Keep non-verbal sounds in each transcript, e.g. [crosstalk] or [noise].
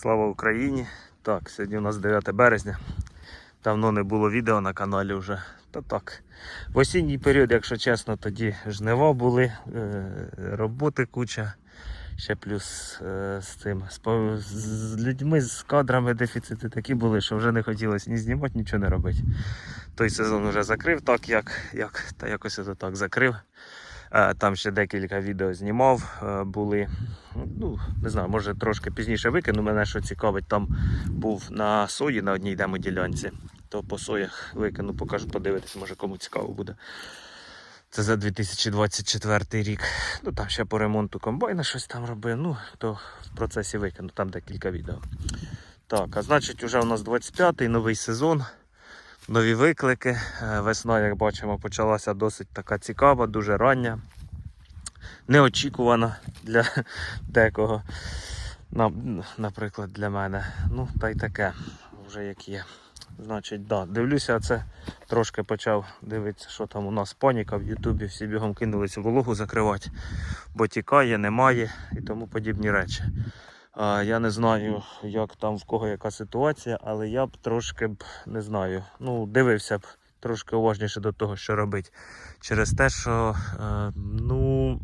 Слава Україні! Так, сьогодні у нас 9 березня. Давно не було відео на каналі вже. Та так. В осінній період, якщо чесно, тоді жнива були, е, роботи куча. Ще плюс е, з цим. З, людьми, з кадрами дефіцити такі були, що вже не хотілося ні знімати, нічого не робити. Той сезон вже закрив так, як, як та якось ото так закрив. Е, Там ще декілька відео знімав, е, були. Ну, не знаю, може трошки пізніше викину. Мене що цікавить, там був на сої на одній демоділянці. То по соях викину, покажу, подивитись, може кому цікаво буде. Це за 2024 рік. Ну там ще по ремонту комбайна щось там робив. Ну, то в процесі викину, там декілька відео. Так, а значить, вже у нас 25-й новий сезон. Нові виклики. Е, Весна, як бачимо, почалася досить така цікава, дуже рання, неочікувана для [laughs] декого. Наприклад, для мене. Ну, та й таке, вже як є. Значить, да, дивлюся, це трошки почав дивитися, що там у нас паніка в Ютубі. Всі бігом кинулися вологу закривати, бо тікає, немає і тому подібні речі. Я не знаю, як там в кого яка ситуація, але я б трошки б не знаю. Ну, дивився б трошки уважніше до того, що робить. Через те, що е, ну,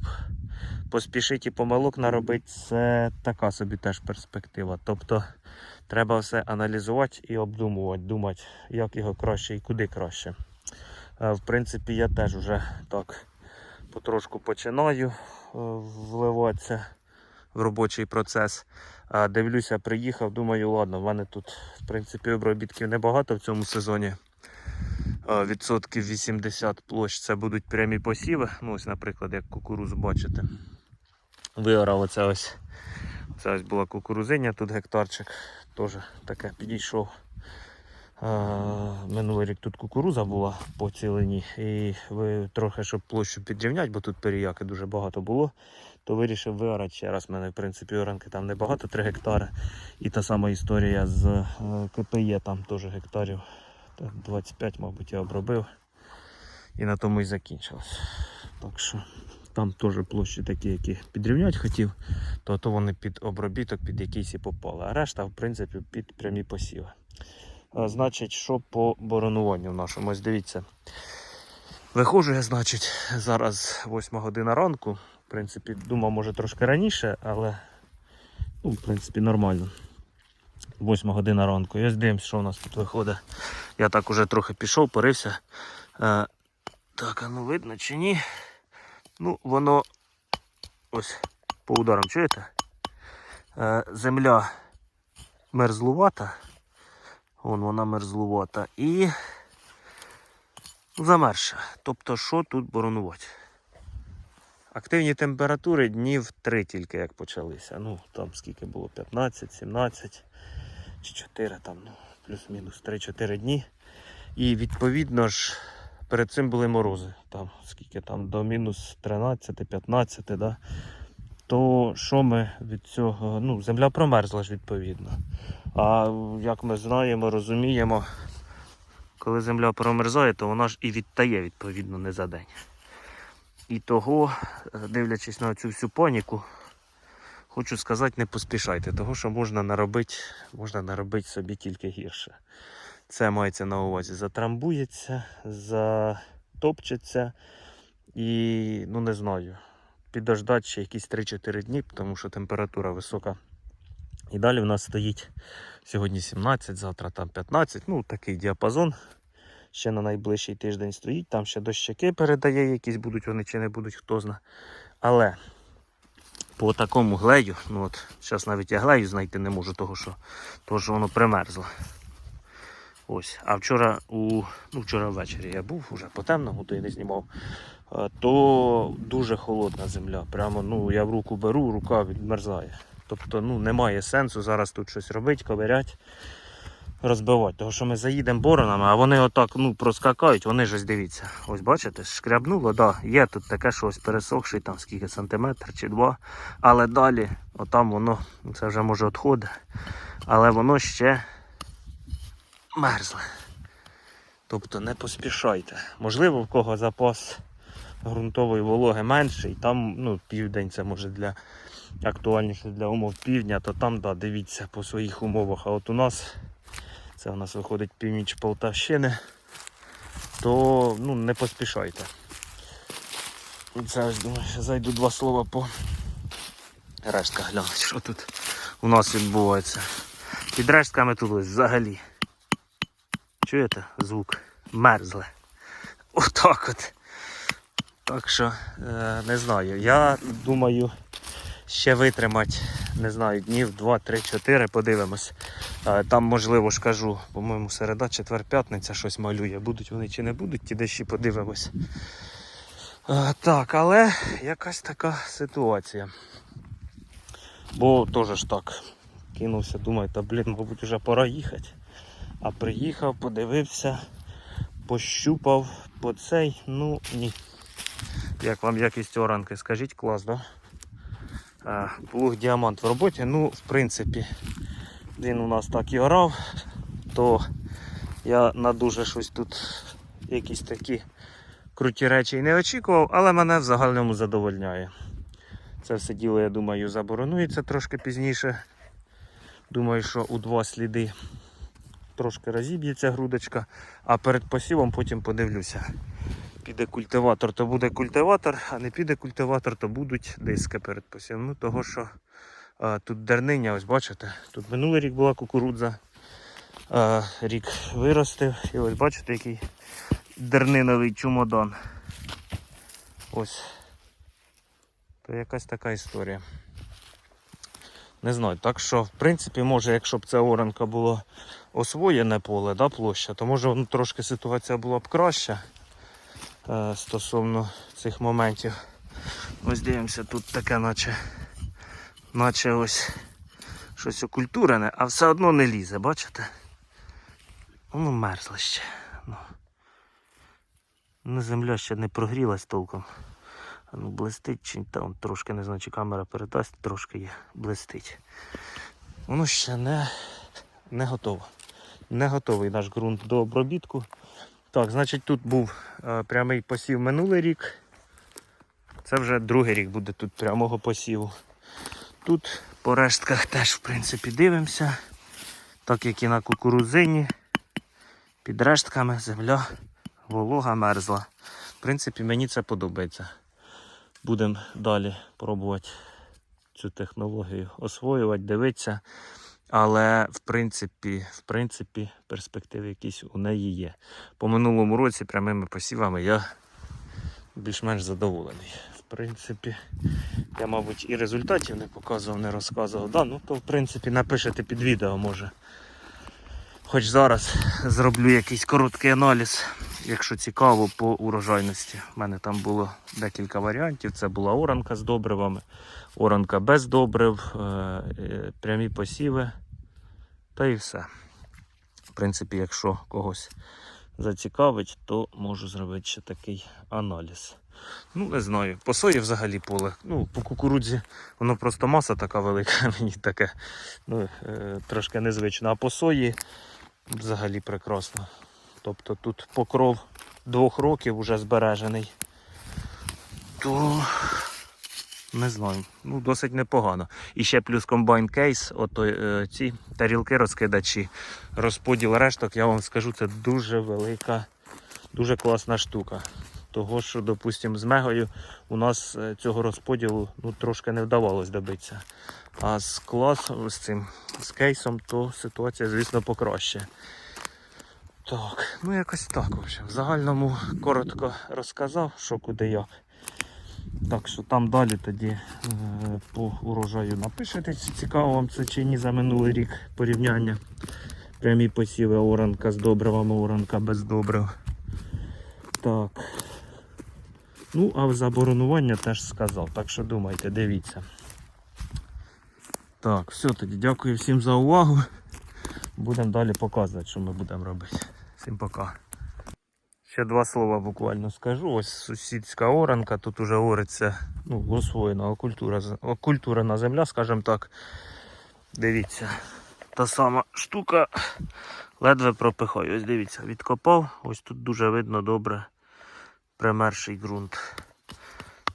поспішить і помилок наробити, це така собі теж перспектива. Тобто треба все аналізувати і обдумувати, думати, як його краще і куди краще. Е, В принципі, я теж вже так потрошку починаю е, вливатися в робочий процес. Дивлюся, приїхав, думаю, ладно, в мене тут в принципі обробітків небагато в цьому сезоні. Відсотків 80 площ це будуть прямі посіви. Ну, ось, наприклад, як кукурузу бачите. Виорав оце ось. Це ось була кукурузиня, тут гектарчик теж таке підійшов. Минулий рік тут кукуруза була по цілині, і ви трохи, щоб площу підрівняти, бо тут періяки дуже багато було, то вирішив виорати ще раз. У мене, в принципі, оранки там небагато, 3 гектари. І та сама історія з е, КПЄ, там теж гектарів 25, мабуть, я обробив. І на тому і закінчилось. Так що там теж площі такі, які підрівняти хотів, то, то вони під обробіток, під якийсь і попали. А решта, в принципі, під прямі посіви. А, Значить, що по боронуванню нашому? Ось дивіться. Виходжу я, значить, зараз 8 година ранку. В принципі, думав, може трошки раніше, але ну, в принципі нормально. 8 година ранку. Ось дивимось, що у нас тут виходить. Я так уже трохи пішов, порився. Е, так, а ну видно чи ні? Ну, воно ось по ударам, чуєте? Е, земля мерзлувата. Вон вона мерзлувата. І замерша. Тобто, що тут боронувати? Активні температури днів 3 тільки як почалися. Ну, там скільки було? 15, 17 чи 4, там, ну, плюс-мінус 3-4 дні. І відповідно ж перед цим були морози. Там скільки там до мінус 13-15, да? То що ми від цього? Ну, земля промерзла ж відповідно. А як ми знаємо, розуміємо, коли земля промерзає, то вона ж і відтає відповідно не за день. І того, е, дивлячись на цю всю паніку, хочу сказати, не поспішайте, того що можна наробити, можна наробити собі тільки гірше. Це мається на увазі затрамбується, затопчеться і, ну не знаю, підождати ще якісь 3-4 дні, тому що температура висока. І далі в нас стоїть сьогодні 17, завтра там 15, ну такий діапазон. Ще на найближчий тиждень стоїть, там ще дощаки передає, якісь будуть вони чи не будуть, хто зна. Але по такому глею, ну от зараз навіть я глею знайти не можу, того що, того, що воно примерзло. Ось. А вчора у ну, вчора ввечері я був уже темному, то й не знімав. е, То дуже холодна земля. Прямо ну, я в руку беру, рука відмерзає. Тобто ну, немає сенсу зараз тут щось робити, ковирять, розбивати. Тому що ми заїдемо боронами, а вони отак ну, проскакають, вони ж дивіться. Ось бачите, шкрябнуло, да, є тут таке, що ось пересохший, там скільки сантиметр чи два. Але далі, отам воно, це вже може відходить, але воно ще мерзле. Тобто не поспішайте. Можливо, в кого запас ґрунтової вологи менший, там ну, південь це може для актуальніше для умов півдня, то там, да, дивіться по своїх умовах. А от у нас, це у нас виходить північ Полтавщини, то ну, не поспішайте. Це думаю, ще зайду два слова по рештках глянути, що тут у нас відбувається. Під рештками тут ось взагалі. Чуєте звук? Мерзле. Отак от. Так що, е, не знаю. Я думаю, ще витримати, не знаю, днів 2, 3, 4, подивимось. Е, Там, можливо, ж кажу, по-моєму, середа, четвер, п'ятниця щось малює. Будуть вони чи не будуть, ті дощі подивимось. Е, Так, але якась така ситуація. Бо теж ж так. Кинувся, думаю, та блін, мабуть, вже пора їхати. А приїхав, подивився, пощупав по цей, ну ні. Як вам якість оранки, скажіть, клас, да? А, плуг діамант в роботі. Ну, в принципі, він у нас так і орав, то я на дуже щось тут якісь такі круті речі і не очікував, але мене в загальному задовольняє. Це все діло, я думаю, заборонується трошки пізніше. Думаю, що у два сліди трошки розіб'ється грудочка, а перед посівом потім подивлюся. Піде культиватор, то буде культиватор, а не піде культиватор, то будуть диски перед посівом. Ну, того що а, тут дерниня, ось бачите, тут минулий рік була кукурудза, а, рік виростив. І ось бачите, який дерниновий чумодан. Ось. То якась така історія. Не знаю, так що, в принципі, може, якщо б ця оранка було освоєне поле, да, площа, то може ну, трошки ситуація була б краща е, стосовно цих моментів. Ось дивимося, тут таке, наче, наче ось щось окультурене, а все одно не лізе, бачите? Ну, мерзло ще. Ну, земля ще не прогрілась толком. Ну, блистить чи там трошки не знаю, чи камера передасть, трошки є, блистить. Воно ще не, не готово. Не готовий наш ґрунт до обробітку. Так, значить тут був е, прямий посів минулий рік. Це вже другий рік буде тут прямого посіву. Тут по рештках теж в принципі дивимося. Так як і на кукурузині, під рештками земля волога мерзла. В принципі, мені це подобається. Будемо далі пробувати цю технологію освоювати, дивитися. Але в принципі, в принципі, перспективи якісь у неї є. По минулому році прямими посівами я більш-менш задоволений. В принципі, я, мабуть, і результатів не показував, не розказував. Да, ну то в принципі напишете під відео, може. Хоч зараз зроблю якийсь короткий аналіз, якщо цікаво, по урожайності. У мене там було декілька варіантів. Це була оранка з добривами, оранка без добрив, е, е, прямі посіви. Та і все. В принципі, якщо когось зацікавить, то можу зробити ще такий аналіз. Ну, не знаю. По сої взагалі поле. Ну, по кукурудзі воно просто маса така велика, [laughs] мені таке ну, е, трошки незвично. А по сої взагалі прекрасно. Тобто тут покров двох років вже збережений. То не знаю, ну досить непогано. І ще плюс комбайн кейс, ото е, ці тарілки розкидачі, розподіл решток, я вам скажу, це дуже велика, дуже класна штука. Того, що, допустимо, з мегою у нас е, цього розподілу ну, трошки не вдавалось добитися. А з класом, з цим, з кейсом, то ситуація, звісно, покраще. Так, ну якось так. В загальному коротко розказав, що куди як. Так що там далі тоді е, по урожаю напишете, цікаво вам це чи ні за минулий рік порівняння. Прямі посіви оранка з добривами, оранка без добрив. Так. Ну, а в заборонування теж сказав. Так що думайте, дивіться. Так, все тоді. Дякую всім за увагу. Будемо далі показувати, що ми будемо робити. Всім пока. Ще два слова буквально скажу. Ось сусідська оранка, тут уже ориться ну, освоєна окультура, окультурена земля, скажімо так. Дивіться, та сама штука ледве пропихаю. Ось дивіться, відкопав, ось тут дуже видно добре примерший ґрунт.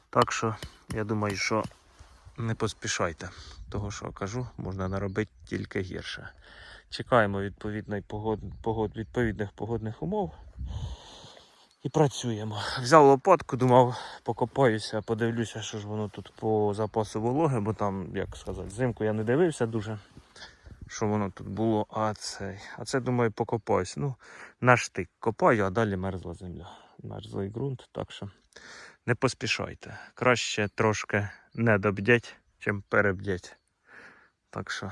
Так що, я думаю, що не поспішайте. Того, що кажу, можна наробити тільки гірше. Чекаємо відповідної погод, погод, відповідних погодних умов і працюємо. Взяв лопатку, думав, покопаюся, подивлюся, що ж воно тут по запасу вологи, бо там, як сказати, взимку я не дивився дуже, що воно тут було. А це, а це думаю, покопаюсь. Ну, на штик копаю, а далі мерзла земля. Мерзлий ґрунт, так що не поспішайте. Краще трошки не добдять, чим перебдять. Так що